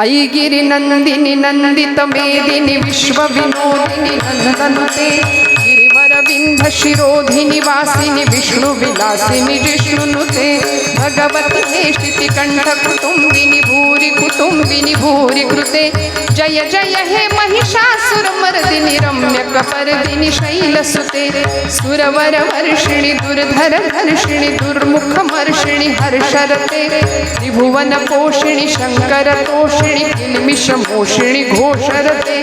आई गिरी नंदिनी नंदित मेदिनी विश्व विनोदिनी नंदनुते शिरोधि निवासिनि विष्णु विलासिनी जिष्णुनुते भगवति हे कंठ भूरि कुटुम्बिनि भूरि कृते। जय जय हे महिषासुरमर्दिनि रम्यकपर्दिनि रम्य शैलसुते। सुरवरवर्षिणि दुर्धरधर्षिणि दुर्मुखमर्षिणि हर्षरते। त्रिभुवनपोषिणि शङ्करतोषिणि किल्मिषमोषिणि घोषरते।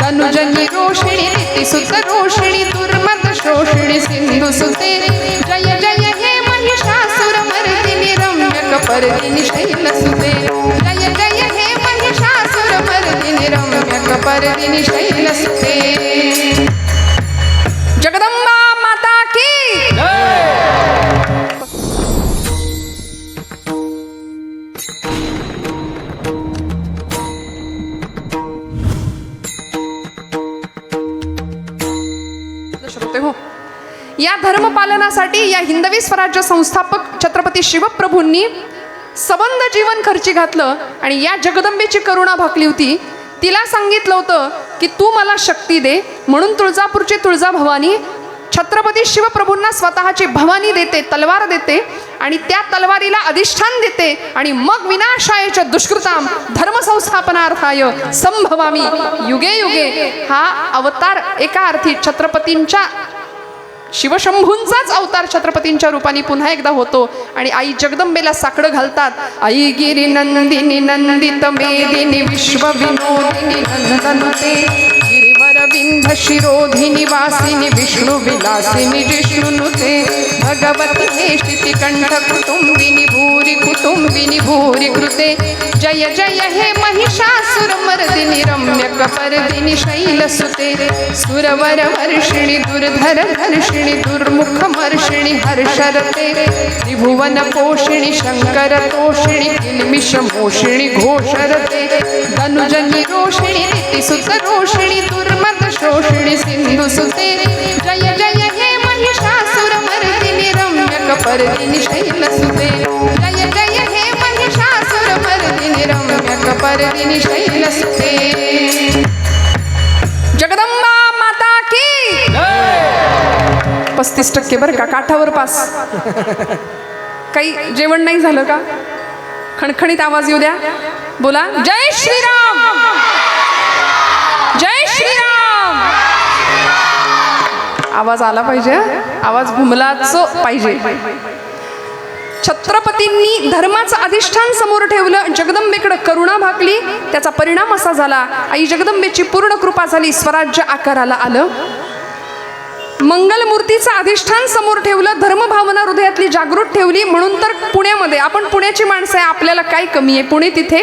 धनुजनि रोषिणि रीतिसुत दुर्मद शोषणी शोषिणि सुते जय जय हे महिषासुर मर्दिनी रम्य कपर्दिनी शैल सुते जय जय हे महिषासुर मर्दिनी रम्य कपर्दिनी शैल सुते माता या धर्मपालनासाठी या हिंदवी स्वराज्य संस्थापक छत्रपती शिवप्रभूंनी सबंध जीवन खर्ची घातलं आणि या जगदंबेची करुणा भाकली होती. तिला सांगितलं होतं की तू मला शक्ती दे म्हणून तुळजापूरची तुळजा भवानी छत्रपती शिवप्रभूंना स्वतःची भवानी देते तलवार देते आणि त्या तलवारीला अधिष्ठान देते आणि मग विनाशायच दुष्कृताम धर्मसंस्थापनार्थाय संभवामी. युगे युगे हा अवतार एका अर्थी छत्रपतींच्या शिवशंभूंचाच अवतार छत्रपतींच्या रूपाने पुन्हा एकदा होतो. आणि आई जगदंबेला साकडं घालतात. आई गिरी नंदिनी नंदित मेदिनी विश्व विनोदिनी नंदनुते गिरिवर विंध शिरोधिनी विष्णु विलासिनी जिष्णुनुते भगवति हे कंठ कुटुंबिनी भूरि कुटुम्बिनि भूरि कृते। जय जय हे महिषासुरमर्दिनि रम्यकपर्दिनि शैलसुते सुरवरवर्षिणि दुर्धर धर्षिणि हर्षरते त्रिभुवन पोषिणि शङ्कर तोषिणि घोषरते धनुजनि रोषिणि रीतिसुत दुर्मद शोषिणि सुते जय जय हे महिषासुर मर्दिनी रम्य कपर्दिनी शैल सुते जय जय हे महिषासुर मर्दिनी रम्य कपर्दिनी शैल सुते जगदंबा माता की? पस्तीस टक्के बरं का काठावर पास। काही जेवण नाही झालं का? खणखणीत आवाज येऊ द्या. बोला जय श्रीराम! आवाज आला पाहिजे आवाज घुमलाच पाहिजे. छत्रपतींनी धर्माचं अधिष्ठान समोर ठेवलं जगदंबेकडे करुणा भाकली त्याचा परिणाम असा झाला आई जगदंबेची पूर्ण कृपा झाली स्वराज्य आकाराला आलं. मंगलमूर्तीचं अधिष्ठान समोर ठेवलं धर्मभावना हृदयातली जागृत ठेवली म्हणून तर पुण्यामध्ये आपण पुण्याची माणसं आहे आपल्याला काय कमी आहे? पुणे तिथे?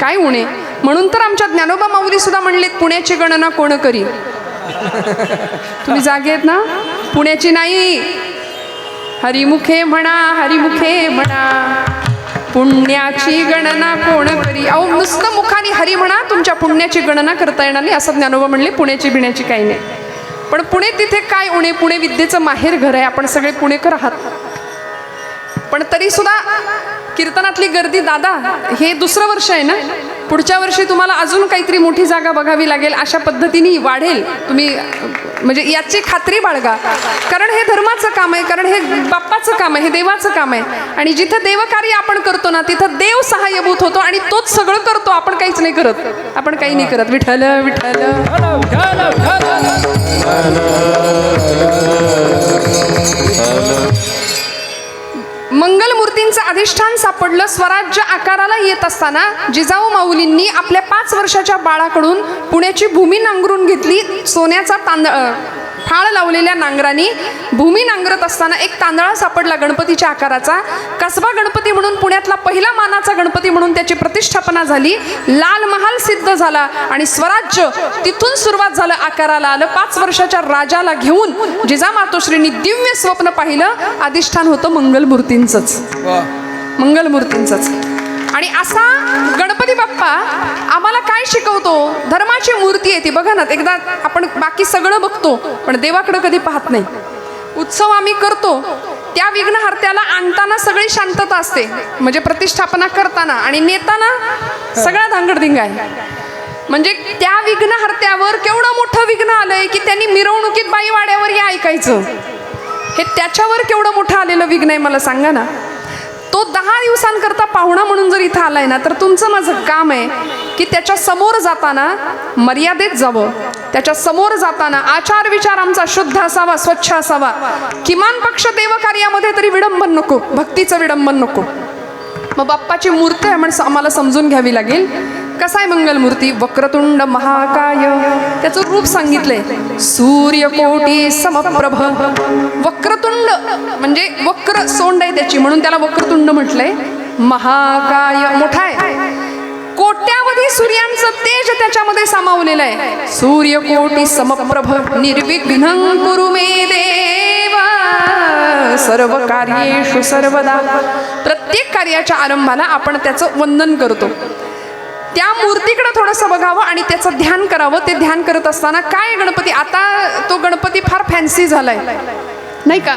काय उणे? म्हणून तर आमच्या ज्ञानोबा माऊली सुद्धा म्हणलेत पुण्याची गणना कोण करी? तुम्ही जागे आहेत ना? पुण्याची नाही. हरिमुखे म्हणा हरिमुखे म्हणा. पुण्याची गणना कोण करी? अहो नुसतं मुखाने हरी म्हणा तुमच्या पुण्याची गणना करता येणार नाही असं ज्ञानोबा म्हणले पुण्याची बिण्याची काही नाही. पण पुणे तिथे काय उणे? पुणे विद्येचं माहेर घर आहे आपण सगळे पुणेकर आहात. पण तरी सुद्धा कीर्तनातली गर्दी दादा हे दुसरं वर्ष आहे ना? पुढच्या वर्षी तुम्हाला अजून काहीतरी मोठी जागा बघावी लागेल अशा पद्धतीने वाढेल. तुम्ही म्हणजे याची खात्री बाळगा. कारण हे धर्माचं काम आहे कारण हे बाप्पाचं काम आहे हे देवाचं काम आहे. आणि जिथं देवकार्य आपण करतो ना तिथं देव सहाय्यभूत होतो आणि तोच सगळं करतो. आपण काहीच नाही करत. आपण काही नाही करत. विठ्ठल विठ्ठल. मंगलमूर्तींचं अधिष्ठान सापडलं. स्वराज्य आकाराला येत असताना जिजाऊ माऊलींनी आपल्या पाच वर्षाच्या बाळाकडून पुण्याची भूमी नांगरून घेतली सोन्याचा तांदळ. फाळ लावलेल्या नांगरानी भूमी नांगरत असताना एक तांदळा सापडला गणपतीच्या आकाराचा. कसबा गणपती म्हणून पुण्यातला पहिला मानाचा गणपती म्हणून त्याची प्रतिष्ठापना झाली. लाल महाल सिद्ध झाला आणि स्वराज्य तिथून सुरुवात झालं. आकाराला आलं. पाच वर्षाच्या राजाला घेऊन जिजा मातोश्रींनी दिव्य स्वप्न पाहिलं. अधिष्ठान होतं मंगलमूर्तींचंच. मंगलमूर्तींचंच. आणि असा गणपती बाप्पा आम्हाला काय शिकवतो? धर्माची मूर्ती आहे ती. बघा ना एकदा आपण बाकी सगळं बघतो पण देवाकडं कधी पाहत नाही. उत्सव आम्ही करतो त्या विघ्नहर्त्याला आणताना सगळी शांतता असते. म्हणजे प्रतिष्ठापना करताना आणि नेताना सगळा धांगडधिंगा आहे. म्हणजे त्या विघ्नहर्त्यावर केवढं मोठं विघ्न आलंय की त्यांनी मिरवणुकीत बाई वाड्यावर हे ऐकायचं. हे त्याच्यावर केवढं मोठं आलेलं विघ्न आहे मला सांगा ना. तो दहा दिवसांकरता पाहुणा म्हणून जर इथं आलाय ना तर तुमचं माझं काम आहे की त्याच्यासमोर जाताना मर्यादेत जावं. त्याच्यासमोर जाताना आचार विचार आमचा शुद्ध असावा स्वच्छ असावा. किमान पक्ष देवकार्यामध्ये तरी विडंबन नको भक्तीचं विडंबन नको. मग बाप्पाची मूर्ती आहे म्हणजे आम्हाला समजून घ्यावी लागेल. कसा आहे मंगलमूर्ती वक्रतुंड महाकाय? त्याचं रूप सांगितलंय. सूर्यकोटी समप्रभ. वक्रतुंड म्हणजे वक्र सोंड आहे त्याची म्हणून त्याला वक्रतुंड म्हटलंय. महाकाय. मोठा आहे. कोट्यावधी सूर्यांचं तेज त्याच्यामध्ये सामावलेलं आहे. सूर्यकोटी समप्रभ. निर्विघ्न कुरु मे देवा. सर्व कार्येषु सर्वदा. प्रत्येक कार्याच्या आरंभाला आपण त्याचं वंदन करतो. त्या मूर्तीकडे थोडंसं बघावं आणि त्याचं ध्यान करावं. ते ध्यान करत असताना काय गणपती? आता तो गणपती फार फॅन्सी झालाय. नाही का?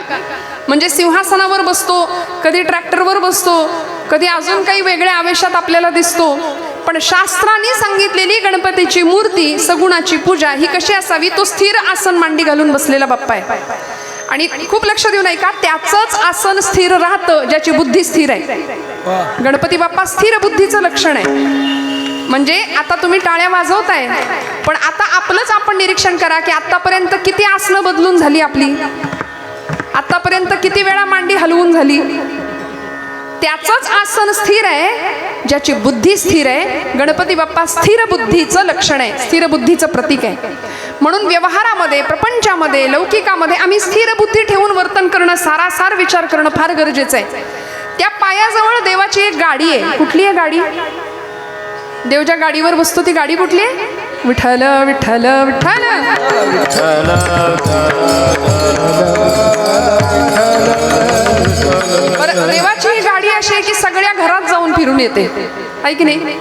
म्हणजे सिंहासनावर बसतो कधी ट्रॅक्टरवर बसतो कधी अजून काही वेगळ्या आवेशात आपल्याला दिसतो. पण शास्त्राने सांगितलेली गणपतीची मूर्ती सगुणाची पूजा ही कशी असावी? तो स्थिर आसन मांडी घालून बसलेला बाप्पा आहे. आणि खूप लक्ष देऊ नये का त्याचंच आसन स्थिर राहतं ज्याची बुद्धी स्थिर आहे. गणपती बाप्पा स्थिर बुद्धीचं लक्षण आहे. म्हणजे आता तुम्ही टाळ्या वाजवताय. पण आता आपलंच आपण निरीक्षण करा की आतापर्यंत किती आसनं बदलून झाली आपली? आतापर्यंत किती वेळा मांडी हलवून झाली? त्याचंच आसन स्थिर आहे ज्याची बुद्धी स्थिर आहे. गणपती बाप्पा स्थिर बुद्धीचं लक्षण आहे स्थिर बुद्धीचं प्रतीक आहे. म्हणून व्यवहारामध्ये प्रपंचामध्ये लौकिकामध्ये आम्ही स्थिर बुद्धी ठेवून वर्तन करणं सारासार विचार करणं फार गरजेचं आहे. त्या पायाजवळ देवाची एक गाडी आहे. कुठली आहे गाडी? देव ज्या गाडीवर बसतो ती गाडी कुठली? आहे विठ्ठल विठ्ठल विठ्ठल. बरं देवाची ही गाडी अशी आहे की सगळ्या घरात जाऊन फिरून येते. आहे की नाही?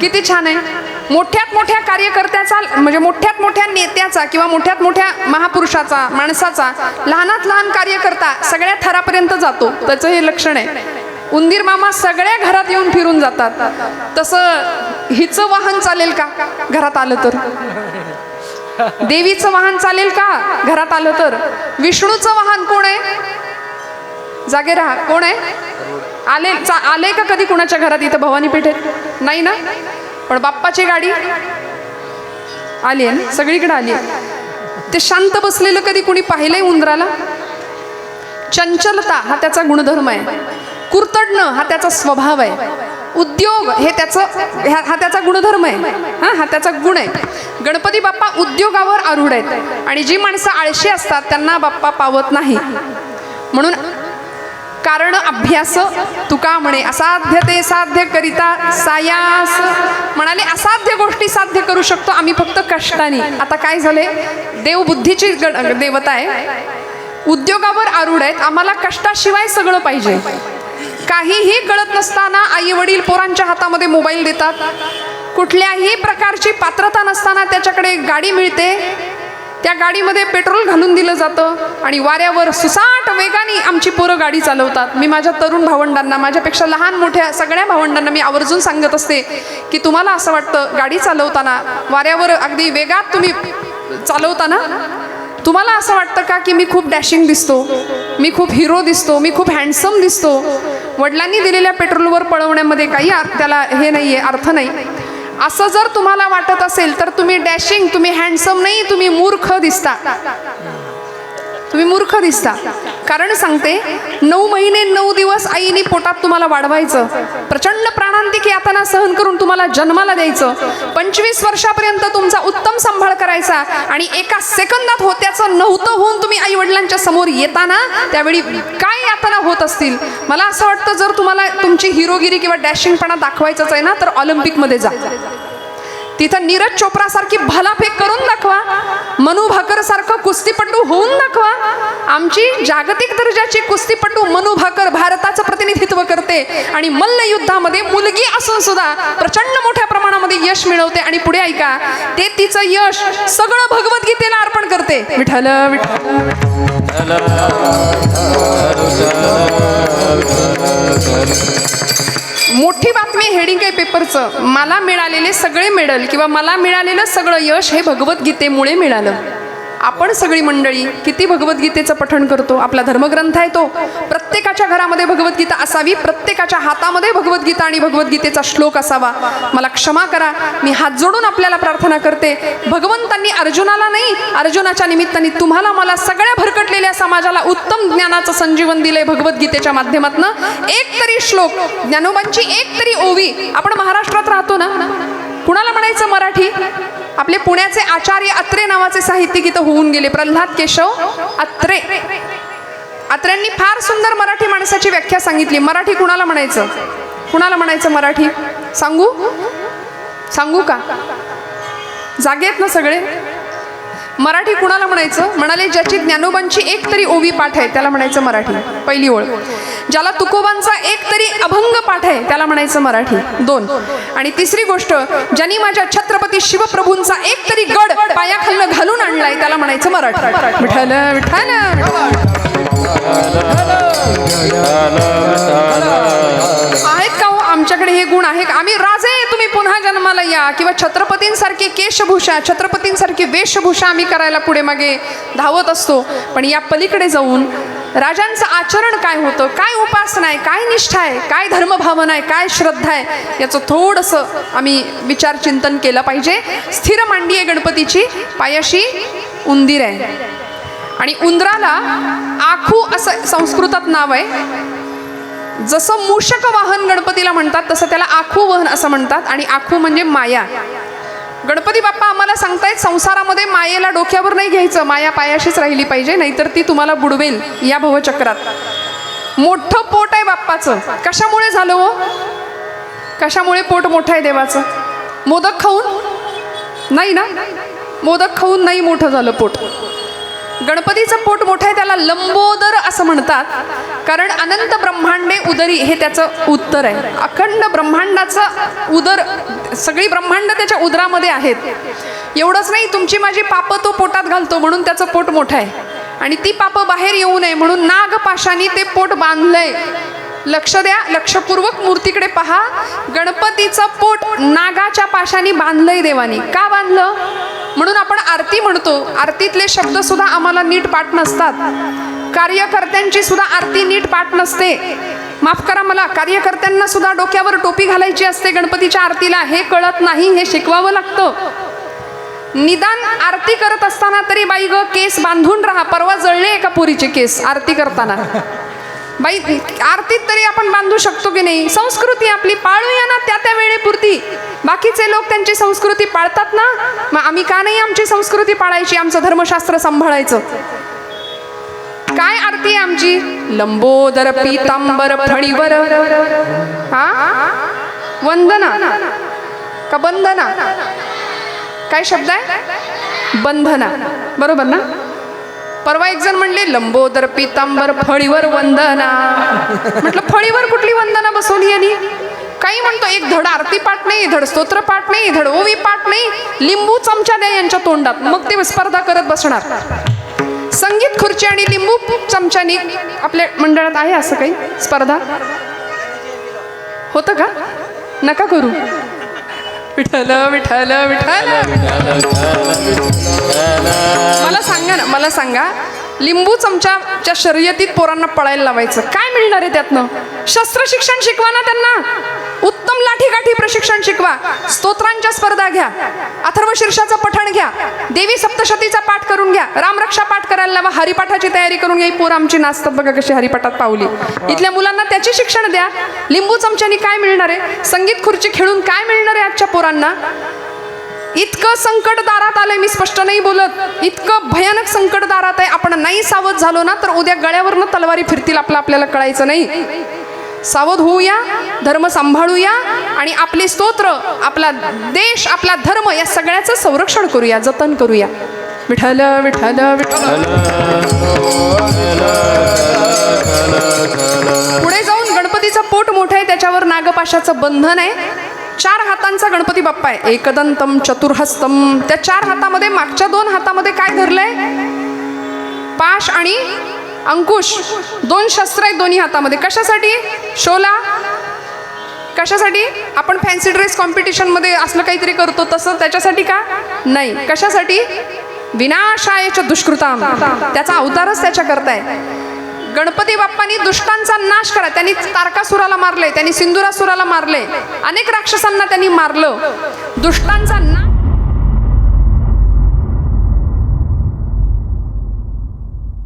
किती छान आहे. मोठ्यात मोठ्या कार्यकर्त्याचा म्हणजे मोठ्यात मोठ्या नेत्याचा किंवा मोठ्यात मोठ्या महापुरुषाचा माणसाचा लहानात लहान कार्यकर्ता सगळ्या थरापर्यंत जातो. त्याचं हे लक्षण आहे. उंदीर मामा सगळ्या घरात येऊन फिरून जातात. तसं हिचं वाहन चालेल का? घरात आलं तर. देवीचं वाहन चालेल का? घरात आलं तर. विष्णूचं वाहन कोण आहे? जागे राहा. कोण आहे? आले चा आले का कधी कुणाच्या घरात इथं भवानी पेठेत नाही ना? पण बाप्पाची गाडी? आली आहे ना? सगळीकडे आली आहे. ते शांत बसलेलं कधी कुणी पाहिलंय उंदराला? चंचलता हा त्याचा गुणधर्म आहे. कुरतडणं हा त्याचा स्वभाव आहे. उद्योग हे त्याचं ह्या- हा त्याचा गुणधर्म आहे. हा हा त्याचा गुण आहे. गणपती बाप्पा उद्योगावर आरूढ आहेत. आणि जी माणसं आळशी असतात त्यांना बाप्पा पावत नाही. म्हणून कारण अभ्यास तुका म्हणे असाध्य ते साध्य करिता सायास. म्हणाले असाध्य गोष्टी साध्य करू शकतो आम्ही फक्त कष्टाने. आता काय झाले देवबुद्धीची गण देवता आहे. उद्योगावर आरूढ आहेत. आम्हाला कष्टाशिवाय सगळं पाहिजे. काहीही कळत नसताना आई वडील पोरांच्या हातामध्ये मोबाईल देतात. कुठल्याही प्रकारची पात्रता नसताना त्याच्याकडे गाडी मिळते. त्या गाडीमध्ये पेट्रोल घालून दिलं जातं आणि वाऱ्यावर सुसाट वेगाने आमची पोरं गाडी चालवतात. मी माझ्या तरुण भावंडांना माझ्यापेक्षा लहान मोठ्या सगळ्या भावंडांना मी आवर्जून सांगत असते की तुम्हाला असं वाटतं गाडी चालवताना वाऱ्यावर अगदी वेगात तुम्ही चालवताना तुम्हाला असं वाटतं का की मी खूप डॅशिंग दिसतो? मी खूप हिरो दिसतो मी खूप हँडसम दिसतो? वडिलांनी दिलेल्या पेट्रोलवर पळवण्यामध्ये काही अर्थ- त्याला हे नाही आहे अर्थ नाही. असं जर तुम्हाला वाटत असेल तर तुम्ही डॅशिंग तुम्ही हँडसम नाही तुम्ही मूर्ख दिसता. तुम्ही मूर्ख दिसता. कारण सांगते नऊ महिने नऊ दिवस आईने पोटात तुम्हाला वाढवायचं. प्रचंड प्राणांतिक यातना सहन करून तुम्हाला जन्माला द्यायचं. पंचवीस वर्षापर्यंत तुमचा उत्तम सांभाळ करायचा आणि एका सेकंदात होत्याचं नव्हतं होऊन तुम्ही आई वडिलांच्या समोर येताना त्यावेळी काय यातना होत असतील? मला असं वाटतं जर तुम्हाला तुमची हिरोगिरी किंवा डॅशिंगपणा दाखवायचंच आहे ना तर ऑलिम्पिकमध्ये जा. तिथं नीरज चोप्रा सारखी भलाफेक करून दाखवा. मनू भाकर सारखं कुस्तीपटू होऊन दाखवा. आमची जागतिक दर्जाची कुस्तीपटू मनू भाकर भारताचं प्रतिनिधित्व करते आणि मल्लयुद्धामध्ये मुलगी असून सुद्धा प्रचंड मोठ्या प्रमाणामध्ये यश मिळवते. आणि पुढे ऐका ते तिचं यश सगळं भगवद्गीतेला अर्पण करते. विठल विठल मोठी बातमी हेडिंग आहे पेपरचं मला मिळालेले सगळे मेडल किंवा मला मिळालेलं सगळं यश हे भगवद्गीतेमुळे मिळालं. आपण सगळी मंडळी किती भगवद्गीतेचं पठण करतो? आपला धर्मग्रंथ आहे तो. प्रत्येकाच्या घरामध्ये भगवद्गीता असावी प्रत्येकाच्या हातामध्ये भगवद्गीता आणि भगवद्गीतेचा श्लोक असावा. मला क्षमा करा मी हात जोडून आपल्याला प्रार्थना करते. भगवंतांनी अर्जुनाला नाही अर्जुनाच्या निमित्ताने तुम्हाला मला सगळ्या भरकटलेल्या समाजाला उत्तम ज्ञानाचं संजीवन दिलंय भगवद्गीतेच्या माध्यमातून. एक तरी श्लोक ज्ञानोबांची एक तरी ओवी आपण महाराष्ट्रात राहतो ना? कुणाला म्हणायचं मराठी? आपले पुण्याचे आचार्य अत्रे नावाचे साहित्यिक इथं होऊन गेले. प्रल्हाद केशव अत्रे. अत्र्यांनी फार सुंदर मराठी माणसाची व्याख्या सांगितली. मराठी कुणाला म्हणायचं? कुणाला म्हणायचं मराठी? सांगू? सांगू का? जागे आहेत ना सगळे? मराठी कुणाला म्हणायचं? म्हणाले ज्याची ज्ञानोबांची एक तरी ओवी पाठ आहे त्याला म्हणायचं मराठी. पहिली ओळ. ज्याला तुकोबांचा एक तरी अभंग पाठ आहे त्याला म्हणायचं मराठी. दोन. आणि तिसरी गोष्ट ज्यांनी माझ्या छत्रपती शिवप्रभूंचा एक तरी गड पायाखालनं घालून आणलाय त्याला म्हणायचं मराठी. विठाल विठाल हे गुण आहे आम्ही राजे तुम्ही पुन्हा जन्माला या. किंवा छत्रपतींसारखी केशभूषा छत्रपतींसारखी वेशभूषा आम्ही करायला पुढे मागे धावत असतो. पण या पलीकडे जाऊन राजांचं आचरण काय होतं? काय उपासना आहे? काय निष्ठा आहे? काय धर्मभावना आहे? काय श्रद्धा आहे? याचं थोडंसं आम्ही विचार चिंतन केलं पाहिजे. स्थिर मांडी आहे गणपतीची. पायाशी उंदीर आहे. आणि उंदराला आखू असं संस्कृतात नाव आहे. जसं मूषक वाहन गणपतीला म्हणतात तसं त्याला आखू वहन असं म्हणतात. आणि आखू म्हणजे माया. गणपती बाप्पा आम्हाला सांगतायत संसारामध्ये मायेला डोक्यावर नाही घ्यायचं. माया पायाशीच राहिली पाहिजे नाहीतर ती तुम्हाला बुडवेल या भवचक्रात. मोठं पोट आहे बाप्पाचं. कशामुळे झालं हो? कशामुळे पोट मोठं आहे देवाचं? मोदक खाऊन? नाही ना? मोदक खाऊन नाही मोठं झालं पोट. गणपतीचं पोट मोठं आहे त्याला लंबोदर असं म्हणतात. कारण अनंत ब्रह्मांडे उदरी हे त्याचं उत्तर आहे. अखंड ब्रह्मांडाचं उदर सगळी ब्रह्मांड त्याच्या उदरामध्ये आहेत. एवढंच नाही तुमची माझी पापं तो पोटात घालतो म्हणून त्याचं पोट मोठं आहे. आणि ती पापं बाहेर येऊ नये म्हणून नागपाशाने ते पोट बांधलंय. लक्ष द्या लक्षपूर्वक मूर्तीकडे पहा. गणपतीचं पोट नागाच्या पाशाने बांधलंय देवानी. का बांधलं? म्हणून आपण आरती म्हणतो. आरतीतले शब्द सुद्धा आम्हाला नीट पाठ नसतात. कार्यकर्त्यांची सुद्धा आरती नीट पाठ नसते. माफ करा मला कार्यकर्त्यांना सुद्धा डोक्यावर टोपी घालायची असते गणपतीच्या आरतीला. हे कळत नाही हे शिकवावं लागतं. निदान आरती करत असताना तरी बाई ग केस बांधून राहा. परवा जळले एका पुरीचे केस आरती करताना. बाई आरतीत तरी आपण बांधू शकतो की नाही? संस्कृती आपली पाळूया ना त्या त्या वेळेपुरती. बाकीचे लोक त्यांची संस्कृती पाळतात ना? मग आम्ही का नाही आमची संस्कृती पाळायची आमचं धर्मशास्त्र सांभाळायचं? काय आरती आहे आमची? लंबोदर पीतांबर फणीवर. हा? वंदना. का बंदना? काय शब्द आहे? बंधना. बरोबर ना? परवा एक जण म्हणले लंबोदर पितांबर फळीवर वंदना. म्हटलं फळीवर कुठली वंदना बसवली यांनी? काही म्हणतो एक धड आरती पाठ नाही धड स्तोत्र पाठ नाही धड ओवी पाठ नाही लिंबू चमचा द्या यांच्या तोंडात. मग ते स्पर्धा करत बसणार. संगीत खुर्ची आणि लिंबू चमच्यानी आपल्या मंडळात आहे असं काही? स्पर्धा? होतं का? नका करू. विठ्ठल विठ्ठल विठ्ठल. मला सांगा ना मला सांगा. लिंबू चमच्याच्या शर्यतीत पोरांना पळायला लावायचं. काय मिळणार आहे त्यातनं? शस्त्र शिक्षण शिकवा ना त्यांना. उत्तम लाठीकाठी प्रशिक्षण शिकवा. स्तोत्रांच्या स्पर्धा घ्या. अथर्व शीर्षाचं पठण घ्या. देवी सप्तशतीचा पाठ करून घ्या. रामरक्षा पाठ करायला लावा. हरिपाठाची तयारी करून घ्या. पोर पोरं आमची नाचतात बघा कशी हरिपाठात पावली. इथल्या मुलांना त्याचे शिक्षण द्या. लिंबू चमच्यानी काय मिळणार आहे? संगीत खुर्ची खेळून काय मिळणार आहे आजच्या पोरांना? इतकं संकट दारात आलंय मी स्पष्ट नाही बोलत. इतकं भयानक संकट दारात आहे आपण नाही सावध झालो ना तर उद्या गळ्यावरनं तलवारी फिरतील आपलं आपल्याला कळायचं नाही. सावध होऊया धर्म सांभाळूया आणि आपले स्तोत्र आपला देश आपला धर्म या सगळ्याचं संरक्षण करूया जतन करूया. विठ्ठल विठ्ठल विठ्ठल. पुढे जाऊन गणपतीचं पोट मोठं आहे त्याच्यावर नागपाशाचं बंधन आहे. चार हातांचा गणपती बाप्पा आहे. एकदंतम चतुर्हस्तम. त्या चार हातामध्ये मागच्या दोन हातामध्ये काय धरलंय? पाश आणि अंकुश. दोन शस्त्र आहेत दोन्ही हातामध्ये. कशासाठी? शोला. कशासाठी? आपण फॅन्सी ड्रेस कॉम्पिटिशनमध्ये असलं काहीतरी करतो तसं. त्याच्यासाठी का? नाही. कशासाठी? विनाशायच्या दुष्कृता त्याचा अवतारच त्याच्या करताय गणपती बाप्पांनी दुष्टांचा नाश करा. त्यांनी तारकासुराला मारले त्यांनी सिंदुरासुराला मारले अनेक राक्षसांना त्यांनी मारलं. दुष्टांचा नाश